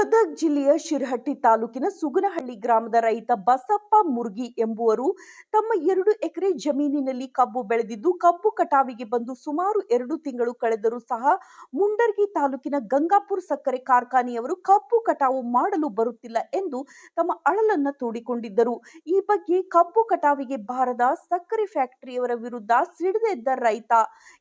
ಗದಗ್ ಜಿಲ್ಲೆಯ ಶಿರಹಟ್ಟಿ ತಾಲೂಕಿನ ಸುಗನಹಳ್ಳಿ ಗ್ರಾಮದ ರೈತ ಬಸಪ್ಪ ಮುರ್ಗಿ ಎಂಬುವರು ತಮ್ಮ ಎರಡು ಎಕರೆ ಜಮೀನಿನಲ್ಲಿ ಕಬ್ಬು ಬೆಳೆದಿದ್ದು, ಕಬ್ಬು ಕಟಾವಿಗೆ ಬಂದು ಸುಮಾರು ಎರಡು ತಿಂಗಳು ಕಳೆದರೂ ಸಹ ಮುಂಡರ್ಗಿ ತಾಲೂಕಿನ ಗಂಗಾಪುರ ಸಕ್ಕರೆ ಕಾರ್ಖಾನೆಯವರು ಕಬ್ಬು ಕಟಾವು ಮಾಡಲು ಬರುತ್ತಿಲ್ಲ ಎಂದು ತಮ್ಮ ಅಳಲನ್ನ ತೋಡಿಕೊಂಡಿದ್ದರು. ಈ ಬಗ್ಗೆ ಕಬ್ಬು ಕಟಾವಿಗೆ ಬಾರದ ಸಕ್ಕರೆ ಫ್ಯಾಕ್ಟರಿಯವರ ವಿರುದ್ಧ ಸಿಡಿದೆದ್ದ ರೈತ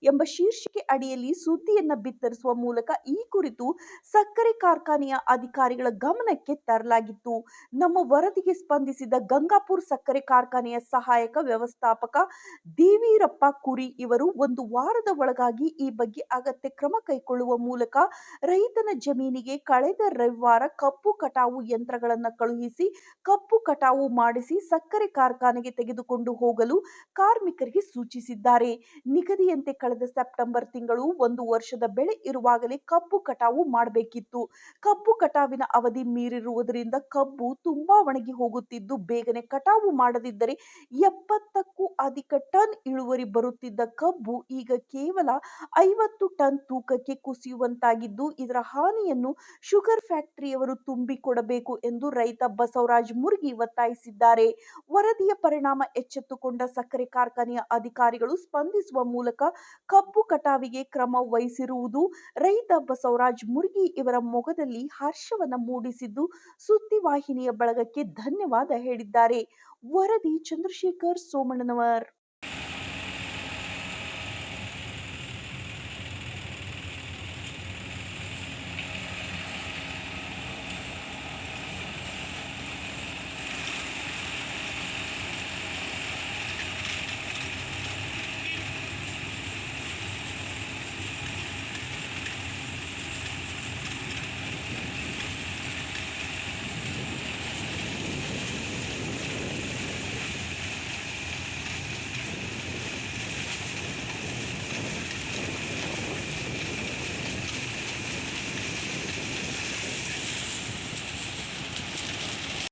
ಎಂಬ ಶೀರ್ಷಿಕೆ ಅಡಿಯಲ್ಲಿ ಸುದ್ದಿಯನ್ನ ಬಿತ್ತರಿಸುವ ಮೂಲಕ ಈ ಕುರಿತು ಸಕ್ಕರೆ ಕಾರ್ಖಾನೆಯ ಅಧಿಕಾರಿಗಳ ಗಮನಕ್ಕೆ ತರಲಾಗಿತ್ತು. ನಮ್ಮ ವರದಿಗೆ ಸ್ಪಂದಿಸಿದ ಗಂಗಾಪುರ್ ಸಕ್ಕರೆ ಕಾರ್ಖಾನೆಯ ಸಹಾಯಕ ವ್ಯವಸ್ಥಾಪಕ ದೇವೀರಪ್ಪ ಕುರಿ ಇವರು ಒಂದು ವಾರದ ಒಳಗಾಗಿ ಈ ಬಗ್ಗೆ ಅಗತ್ಯ ಕ್ರಮ ಕೈಗೊಳ್ಳುವ ಮೂಲಕ ರೈತನ ಜಮೀನಿಗೆ ಕಳೆದ ರವಿವಾರ ಕಪ್ಪು ಕಟಾವು ಯಂತ್ರಗಳನ್ನು ಕಳುಹಿಸಿ, ಕಪ್ಪು ಕಟಾವು ಮಾಡಿಸಿ ಸಕ್ಕರೆ ಕಾರ್ಖಾನೆಗೆ ತೆಗೆದುಕೊಂಡು ಹೋಗಲು ಕಾರ್ಮಿಕರಿಗೆ ಸೂಚಿಸಿದ್ದಾರೆ. ನಿಗದಿಯಂತೆ ಕಳೆದ ಸೆಪ್ಟೆಂಬರ್ ತಿಂಗಳು ಒಂದು ವರ್ಷದ ಬೆಳೆ ಇರುವಾಗಲೇ ಕಪ್ಪು ಕಟಾವು ಮಾಡಬೇಕಿತ್ತು. ಕಬ್ಬು ಕಟಾವಿನ ಅವಧಿ ಮೀರಿರುವುದರಿಂದ ಕಬ್ಬು ತುಂಬಾ ಒಣಗಿ ಹೋಗುತ್ತಿದ್ದು, ಬೇಗನೆ ಕಟಾವು ಮಾಡದಿದ್ದರೆ ಎಪ್ಪತ್ತಕ್ಕೂ ಅಧಿಕ ಟನ್ ಇಳುವರಿ ಬರುತ್ತಿದ್ದ ಕಬ್ಬು ಈಗ ಕೇವಲ ಐವತ್ತು ಟನ್ ತೂಕಕ್ಕೆ ಕುಸಿಯುವಂತಾಗಿದ್ದು, ಇದರ ಹಾನಿಯನ್ನು ಶುಗರ್ ಫ್ಯಾಕ್ಟರಿಯವರು ತುಂಬಿಕೊಡಬೇಕು ಎಂದು ರೈತ ಬಸವರಾಜ್ ಮುರುಗಿ ಒತ್ತಾಯಿಸಿದ್ದಾರೆ. ವರದಿಯ ಪರಿಣಾಮ ಎಚ್ಚೆತ್ತುಕೊಂಡ ಸಕ್ಕರೆ ಕಾರ್ಖಾನೆಯ ಅಧಿಕಾರಿಗಳು ಸ್ಪಂದಿಸುವ ಮೂಲಕ ಕಬ್ಬು ಕಟಾವಿಗೆ ಕ್ರಮ ವಹಿಸಿರುವುದು ರೈತ ಬಸವರಾಜ್ ಮುರುಗಿ ಇವರ ಮೊಗದಲ್ಲಿ ಹರ್ಷವನ್ನ ಮೂಡಿಸಿದ್ದು ಸುದ್ದಿವಾಹಿನಿಯ ಬಳಗಕ್ಕೆ ಧನ್ಯವಾದ ಹೇಳಿದ್ದಾರೆ. ವರದಿ ಚಂದ್ರಶೇಖರ್ ಸೋಮಣ್ಣನವರ್.